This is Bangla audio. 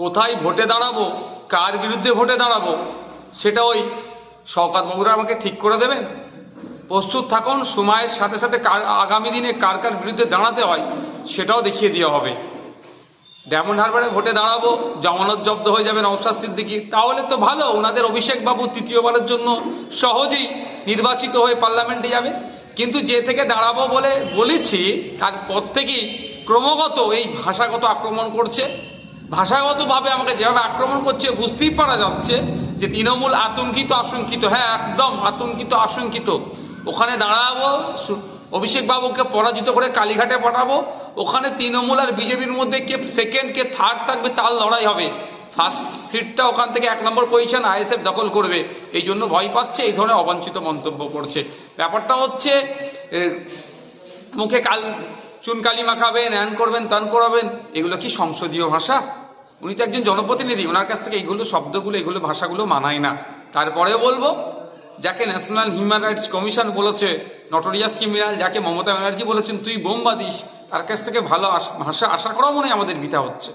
কোথায় ভোটে দাঁড়াবো, কার বিরুদ্ধে ভোটে দাঁড়াবো, সেটা ওই শওকাত বাবুরা আমাকে ঠিক করে দেবেন? প্রস্তুত থাকুন, সময়ের সাথে সাথে কার, আগামী দিনে কার কার বিরুদ্ধে দাঁড়াতে হয়, সেটাও দেখিয়ে দেওয়া হবে। ডায়মন্ড হারবারে ভোটে দাঁড়াবো, জামানত জব্দ হয়ে যাবেন নওশাদ সিদ্দিকি। তাহলে তো ভালো, ওনাদের অভিষেক বাবু তৃতীয়বারের জন্য সহজেই নির্বাচিত হয়ে পার্লামেন্টে যাবে। কিন্তু যে থেকে দাঁড়াবো বলে বলেছি, তারপর থেকেই ক্রমাগত এই ভাষাগত আক্রমণ করছে। ভাষাগতভাবে আমাকে যেভাবে আক্রমণ করছে, বুঝতেই পারা যাচ্ছে যে তৃণমূল আতঙ্কিত, আশঙ্কিত। হ্যাঁ একদম, আতঙ্কিত, আশঙ্কিত। ওখানে দাঁড়াবো অভিষেক বাবুকে পরাজিত করে কালীঘাটে পাঠাবো। ওখানে তৃণমূল আর বিজেপির মধ্যে কে সেকেন্ড কে থার্ড থাকবে, তার লড়াই হবে। ফার্স্ট সিটটা ওখান থেকে এক নম্বর পজিশন আইএসএফ দখল করবে। এই জন্য ভয় পাচ্ছে, এই ধরনের অবাঞ্ছিত মন্তব্য করছে। ব্যাপারটা হচ্ছে মুখে কাল চুনকালি মাখাবেন হ্যান করবেন, তান করাবেন, এগুলো কি সংসদীয় ভাষা? উনি তো একজন জনপ্রতিনিধি, ওনার কাছ থেকে এইগুলো শব্দগুলো, এগুলো, ভাষাগুলো মানায় না। তারপরেও বলব, যাকে ন্যাশনাল হিউম্যান রাইটস কমিশন বলেছে নটোরিয়াস ক্রিমিনাল যাকে মমতা ব্যানার্জি বলেছেন, তুই বোম বাদিস তার কাছ থেকে ভালো ভাষা আশা করাও মনে আমাদের বিতা হচ্ছে।